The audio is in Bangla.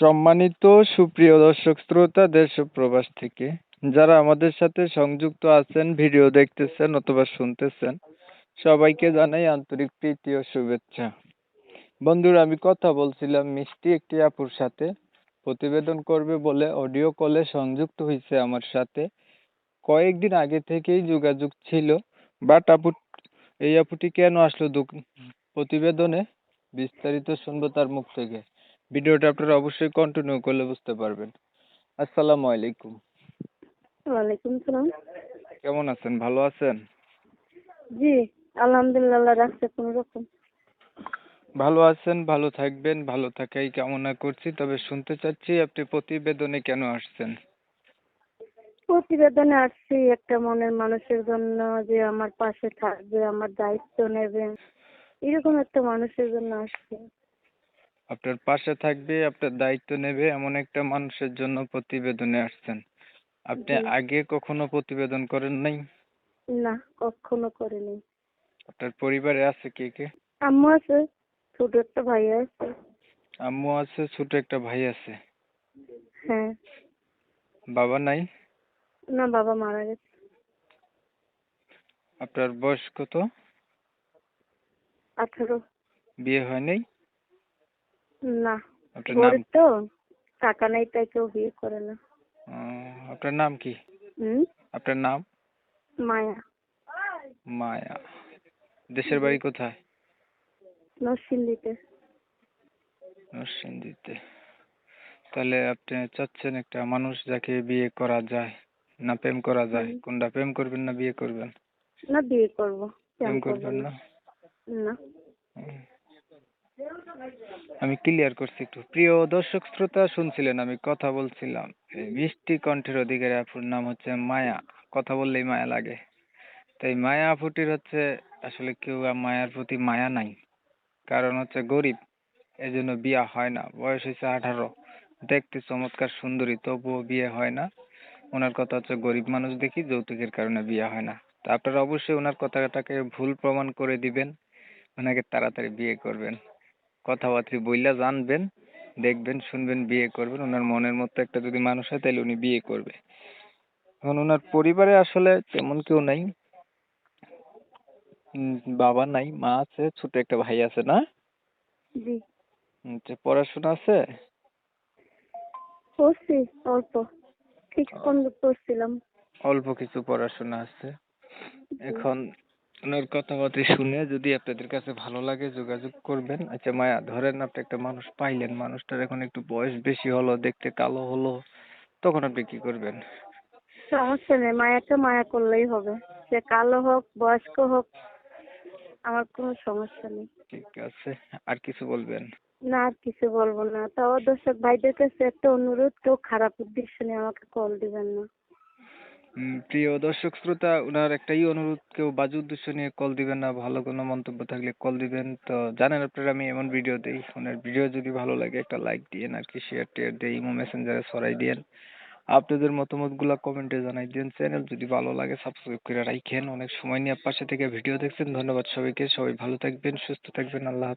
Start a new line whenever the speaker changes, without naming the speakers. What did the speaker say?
সম্মানিত সুপ্রিয় দর্শক শ্রোতা, দেশ ও প্রবাস থেকে যারা আমাদের সাথে সংযুক্ত আছেন, ভিডিও দেখতেছেন অথবা শুনতেছেন, সবাইকে জানাই আন্তরিক প্রীতি ও শুভেচ্ছা। বন্ধুরা, আমি কথা বলছিলাম মিষ্টি একটি আপুর সাথে। প্রতিবেদন করবে বলে অডিও কলে সংযুক্ত হয়েছে আমার সাথে। কয়েকদিন আগে থেকেই যোগাযোগ ছিল, বাট আপু, এই আপুটি কেন আসলো প্রতিবেদনে বিস্তারিত শুনব তার মুখ থেকে। ভিডিওটা আপনারা অবশ্যই কন্টিনিউ করলে বুঝতে পারবেন। আসসালামু আলাইকুম।
ওয়ালাইকুম সালাম।
কেমন আছেন? ভালো আছেন?
জি আলহামদুলিল্লাহ রাখছে কোনো রকম।
ভালো আছেন ভালো থাকবেন ভালো থাকাই কামনা করছি। তবে শুনতে চাচ্ছি আপনি প্রতিবেদনে কেন আসছেন?
প্রতিবেদনে আসছি একটা মনের মানুষের জন্য যে আমার পাশে থাকবে আমার দায়িত্ব নেবে। এরকম একটা মানুষের জন্য আসছি।
আপনার পাশে থাকবে আপনার দায়িত্ব নেবে এমন একটা মানুষের জন্য প্রতিবেদনে আসছেন। আপনি আগে কখনো প্রতিবেদন করেন নাই?
না কখনো করিনি।
আপনার পরিবারে আছে কে কে?
আম্মু আছে ছোট একটা ভাই আছে।
আম্মু আছে ছোট একটা ভাই আছে।
হ্যাঁ।
বাবা নাই?
না বাবা মারা গেছে।
আপনার বয়স কত?
আঠারো।
বিয়ে হয় নাই?
না তো টাকা নেই তাই কেউ বিয়ে করে না।
আপনার নাম কি? আপনার নাম?
মায়া।
মায়া। দেশের বাড়ি কোথায়?
নরসিংদীতে।
নরসিংদীতে। তাহলে আপনি চাচ্ছেন একটা মানুষ যাকে বিয়ে করা যায় না প্রেম করা যায় কোনটা প্রেম করবেন না বিয়ে করবেন?
না বিয়ে করব।
প্রেম করবেন
না।
না। আমি ক্লিয়ার করছি একটু। প্রিয় দর্শক, শ্রোতা শুনছিলেন, আমি কথা বলছিলাম। মিষ্টি কণ্ঠের অধিকারী আপুর নাম হচ্ছে মায়া। কথা বললেই মায়া লাগে। তাই মায়া আপুটির হচ্ছে, আসলে কেউ মায়ার প্রতি মায়া নাই। কারণ হচ্ছে গরিব এই জন্য বিয়ে হয় না। বয়স হয়েছে আঠারো। দেখতে চমৎকার, সুন্দরী, তবুও বিয়ে হয় না। ওনার কথা হচ্ছে গরিব মানুষ দেখি, যৌতুকের কারণে বিয়ে হয় না। তা আপনারা অবশ্যই ওনার কথাটাকে ভুল প্রমাণ করে দিবেন। ওনাকে তাড়াতাড়ি বিয়ে করবেন। কথাবার্তা বইলা জানবেন দেখবেন শুনবেন বিয়ে করবেন। ওনার মনের মতো একটা যদি মানুষ হয় তাহলে উনি বিয়ে করবে। এখন ওনার পরিবারে আসলে তেমন কেউ নাই। বাবা নাই মা আছে ছোট একটা ভাই আছে না?
জি।
পড়াশোনা আছে?
পড়ছি অল্প। পর্যন্ত পড়ছিলাম।
অল্প কিছু পড়াশোনা আছে। এখন ওনার কথাবার্তা শুনে যদি আপনাদের কাছে ভালো লাগে যোগাযোগ করবেন। আচ্ছা মায়া ধরেন আপনি একটা মানুষ পাইলেন মানুষটার এখন একটু বয়স বেশি হলো দেখতে কালো হলো তখন আপনি কি করবেন?
সমস্যা নেই মায়াটা মায়া করলেই হবে। সে কালো হোক বয়স্ক হোক আমার কোনো সমস্যা নেই।
ঠিক আছে আর কিছু বলবেন?
না আর কিছু বলব না। তাও দর্শক ভাইদের কাছে একটা অনুরোধ কেউ খারাপ উদ্দেশ্য নিয়ে আমাকে কল দিবেন না।
প্রিয় দর্শক শ্রোতা ওনার একটাই অনুরোধ, কেউ বাজে উদ্দেশ্য নিয়ে কল দিবেন না, ভালো কোনো মন্তব্য থাকলে কল দিবেন। তো জানেন আপনারা, আমি এমন ভিডিও দিই ওনার ভিডিও যদি ভালো লাগে, একটা লাইক দিয়েন আর কি শেয়ার টেয়ার দিয়ে ইমো মেসেঞ্জারে ছড়াই দিয়েন। আপনাদের মতামতগুলো কমেন্টে জানাই দিন চ্যানেল যদি ভালো লাগে সাবস্ক্রাইব করে রাখেন অনেক সময় নিয়ে পাশে থেকে ভিডিও দেখছেন। ধন্যবাদ সবাইকে। সবাই ভালো থাকবেন, সুস্থ থাকবেন। আল্লাহ